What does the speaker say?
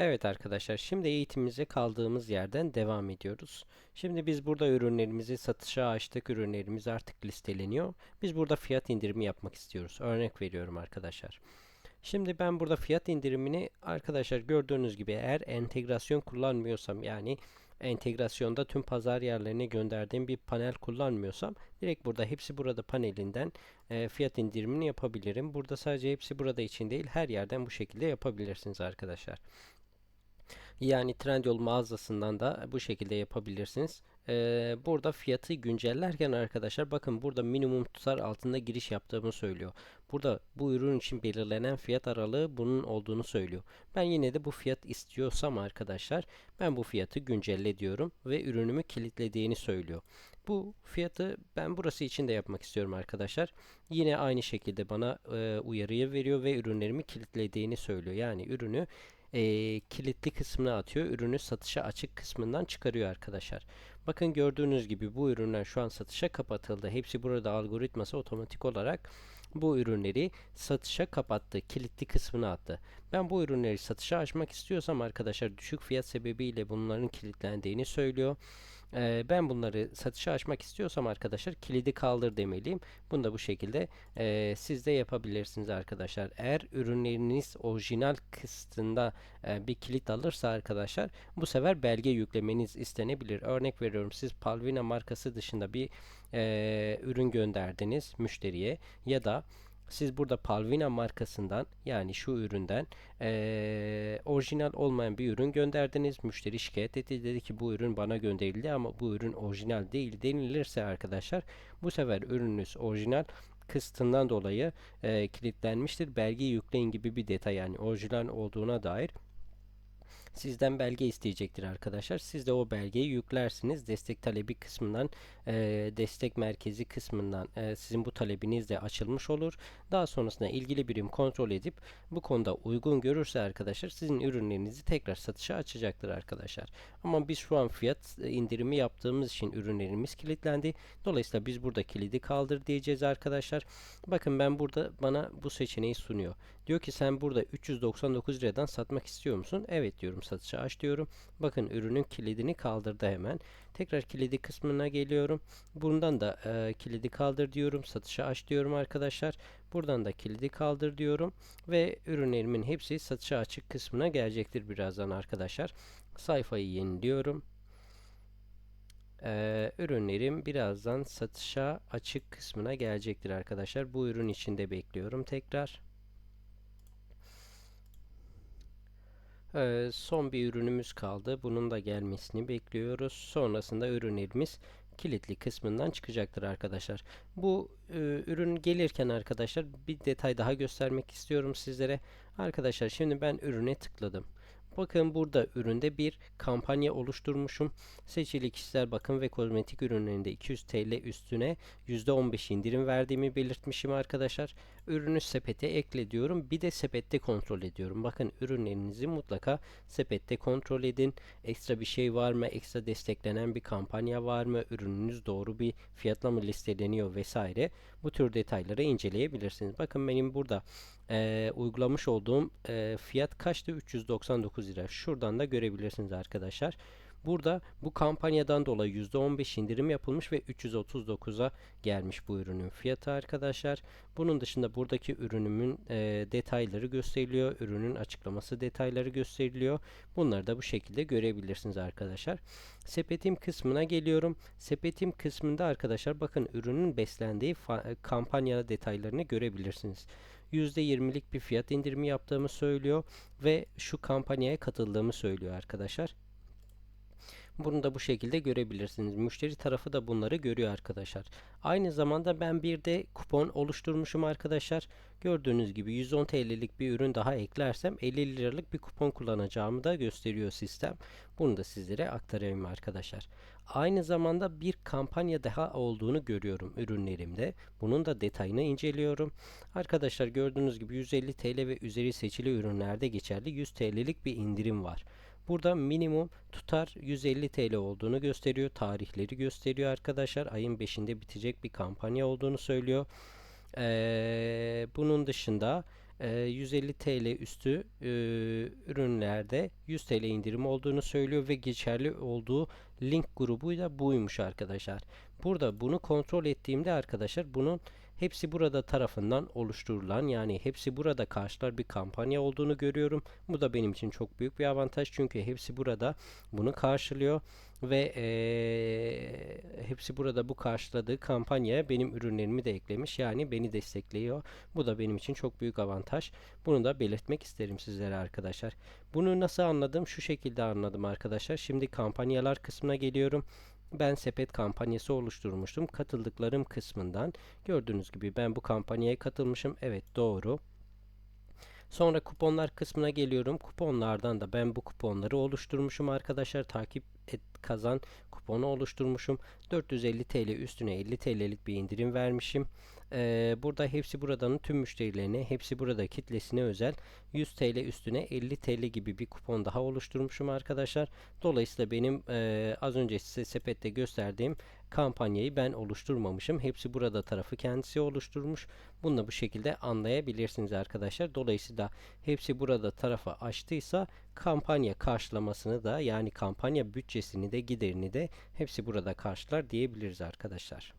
Evet arkadaşlar şimdi eğitimimize kaldığımız yerden devam ediyoruz. Şimdi biz burada ürünlerimizi satışa açtık. Ürünlerimiz artık listeleniyor. Biz burada fiyat indirimi yapmak istiyoruz. Örnek veriyorum arkadaşlar. Şimdi ben burada fiyat indirimini arkadaşlar gördüğünüz gibi eğer entegrasyon kullanmıyorsam yani entegrasyonda tüm pazar yerlerine gönderdiğim bir panel kullanmıyorsam direkt burada hepsi burada panelinden e, fiyat indirimini yapabilirim. Burada sadece hepsi burada için değil her yerden bu şekilde yapabilirsiniz arkadaşlar. Yani Trendyol mağazasından da bu şekilde yapabilirsiniz. Ee, burada fiyatı güncellerken arkadaşlar bakın burada minimum tutar altında giriş yaptığımı söylüyor. Burada bu ürün için belirlenen fiyat aralığı bunun olduğunu söylüyor. Ben yine de bu fiyat istiyorsam arkadaşlar ben bu fiyatı güncelle diyorum ve ürünümü kilitlediğini söylüyor. Bu fiyatı ben burası için de yapmak istiyorum arkadaşlar. Yine aynı şekilde bana e, uyarıyı veriyor ve ürünlerimi kilitlediğini söylüyor. Yani ürünü e, kilitli kısmına atıyor. Ürünü satışa açık kısmından çıkarıyor arkadaşlar. Bakın gördüğünüz gibi bu ürünler şu an satışa kapatıldı. Hepsi burada algoritması otomatik olarak bu ürünleri satışa kapattı. Kilitli kısmına attı. Ben bu ürünleri satışa açmak istiyorsam arkadaşlar düşük fiyat sebebiyle bunların kilitlendiğini söylüyor. Ben bunları satışa açmak istiyorsam arkadaşlar kilidi kaldır demeliyim. Bunu da bu şekilde e, siz de yapabilirsiniz arkadaşlar. Eğer ürünleriniz orijinal kısmında e, bir kilit alırsa arkadaşlar bu sefer belge yüklemeniz istenebilir. Örnek veriyorum siz Palvina markası dışında bir e, ürün gönderdiniz müşteriye ya da siz burada Palvina markasından yani şu üründen ee, orijinal olmayan bir ürün gönderdiniz. Müşteri şikayet etti. Dedi ki bu ürün bana gönderildi ama bu ürün orijinal değil denilirse arkadaşlar bu sefer ürününüz orijinal kısıtından dolayı e, kilitlenmiştir. Belge yükleyin gibi bir detay yani orijinal olduğuna dair sizden belge isteyecektir arkadaşlar. Siz de o belgeyi yüklersiniz. Destek talebi kısmından, e, destek merkezi kısmından e, sizin bu talebiniz de açılmış olur. Daha sonrasında ilgili birim kontrol edip bu konuda uygun görürse arkadaşlar sizin ürünlerinizi tekrar satışa açacaktır arkadaşlar. Ama biz şu an fiyat indirimi yaptığımız için ürünlerimiz kilitlendi. Dolayısıyla biz burada kilidi kaldır diyeceğiz arkadaşlar. Bakın ben burada bana bu seçeneği sunuyor. Diyor ki sen burada 399 liradan satmak istiyor musun? Evet diyorum satışa aç diyorum. Bakın ürünün kilidini kaldırdı hemen. Tekrar kilidi kısmına geliyorum. Bundan da e, kilidi kaldır diyorum. Satışa aç diyorum arkadaşlar. Buradan da kilidi kaldır diyorum. Ve ürünlerimin hepsi satışa açık kısmına gelecektir birazdan arkadaşlar. Sayfayı yeniliyorum. Ee, ürünlerim birazdan satışa açık kısmına gelecektir arkadaşlar. Bu ürün içinde bekliyorum tekrar. Son bir ürünümüz kaldı. Bunun da gelmesini bekliyoruz. Sonrasında ürünlerimiz kilitli kısmından çıkacaktır arkadaşlar. Bu e, ürün gelirken arkadaşlar bir detay daha göstermek istiyorum sizlere. Arkadaşlar şimdi ben ürüne tıkladım. Bakın burada üründe bir kampanya oluşturmuşum. Seçili kişisel bakım ve kozmetik ürünlerinde 200 TL üstüne %15 indirim verdiğimi belirtmişim arkadaşlar. Ürünü sepete ekle diyorum. Bir de sepette kontrol ediyorum. Bakın ürünlerinizi mutlaka sepette kontrol edin. Ekstra bir şey var mı? Ekstra desteklenen bir kampanya var mı? Ürününüz doğru bir fiyatla mı listeleniyor vesaire. Bu tür detayları inceleyebilirsiniz. Bakın benim burada e, uygulamış olduğum e, fiyat kaçtı? 399 lira. Şuradan da görebilirsiniz arkadaşlar. Burada bu kampanyadan dolayı %15 indirim yapılmış ve 339'a gelmiş bu ürünün fiyatı arkadaşlar. Bunun dışında buradaki ürünümün e, detayları gösteriliyor. Ürünün açıklaması detayları gösteriliyor. Bunları da bu şekilde görebilirsiniz arkadaşlar. Sepetim kısmına geliyorum. Sepetim kısmında arkadaşlar bakın ürünün beslendiği kampanya detaylarını görebilirsiniz. %20'lik bir fiyat indirimi yaptığımı söylüyor ve şu kampanyaya katıldığımı söylüyor arkadaşlar. Bunu da bu şekilde görebilirsiniz. Müşteri tarafı da bunları görüyor arkadaşlar. Aynı zamanda ben bir de kupon oluşturmuşum arkadaşlar. Gördüğünüz gibi 110 TL'lik bir ürün daha eklersem 50 liralık bir kupon kullanacağımı da gösteriyor sistem. Bunu da sizlere aktarayım arkadaşlar. Aynı zamanda bir kampanya daha olduğunu görüyorum ürünlerimde. Bunun da detayını inceliyorum. Arkadaşlar gördüğünüz gibi 150 TL ve üzeri seçili ürünlerde geçerli 100 TL'lik bir indirim var. Burada minimum tutar 150 TL olduğunu gösteriyor. Tarihleri gösteriyor arkadaşlar. Ayın 5'inde bitecek bir kampanya olduğunu söylüyor. Ee, bunun dışında e, 150 TL üstü e, ürünlerde 100 TL indirim olduğunu söylüyor ve geçerli olduğu link grubu da buymuş arkadaşlar. Burada bunu kontrol ettiğimde arkadaşlar bunun hepsi burada tarafından oluşturulan yani hepsi burada karşılar bir kampanya olduğunu görüyorum. Bu da benim için çok büyük bir avantaj çünkü hepsi burada bunu karşılıyor ve eee, hepsi burada bu karşıladığı kampanyaya benim ürünlerimi de eklemiş yani beni destekliyor. Bu da benim için çok büyük avantaj. Bunu da belirtmek isterim sizlere arkadaşlar. Bunu nasıl anladım? Şu şekilde anladım arkadaşlar. Şimdi kampanyalar kısmına geliyorum. Ben sepet kampanyası oluşturmuştum. Katıldıklarım kısmından gördüğünüz gibi ben bu kampanyaya katılmışım. Evet doğru. Sonra kuponlar kısmına geliyorum. Kuponlardan da ben bu kuponları oluşturmuşum arkadaşlar. Takip et kazan kuponu oluşturmuşum. 450 TL üstüne 50 TL'lik bir indirim vermişim. Ee, burada hepsi buradanın tüm müşterilerine, hepsi burada kitlesine özel 100 TL üstüne 50 TL gibi bir kupon daha oluşturmuşum arkadaşlar. Dolayısıyla benim e, az önce size sepette gösterdiğim kampanyayı ben oluşturmamışım. Hepsi burada tarafı kendisi oluşturmuş. Bunu da bu şekilde anlayabilirsiniz arkadaşlar. Dolayısıyla hepsi burada tarafı açtıysa kampanya karşılamasını da yani kampanya bütçesini de giderini de hepsi burada karşılar diyebiliriz arkadaşlar.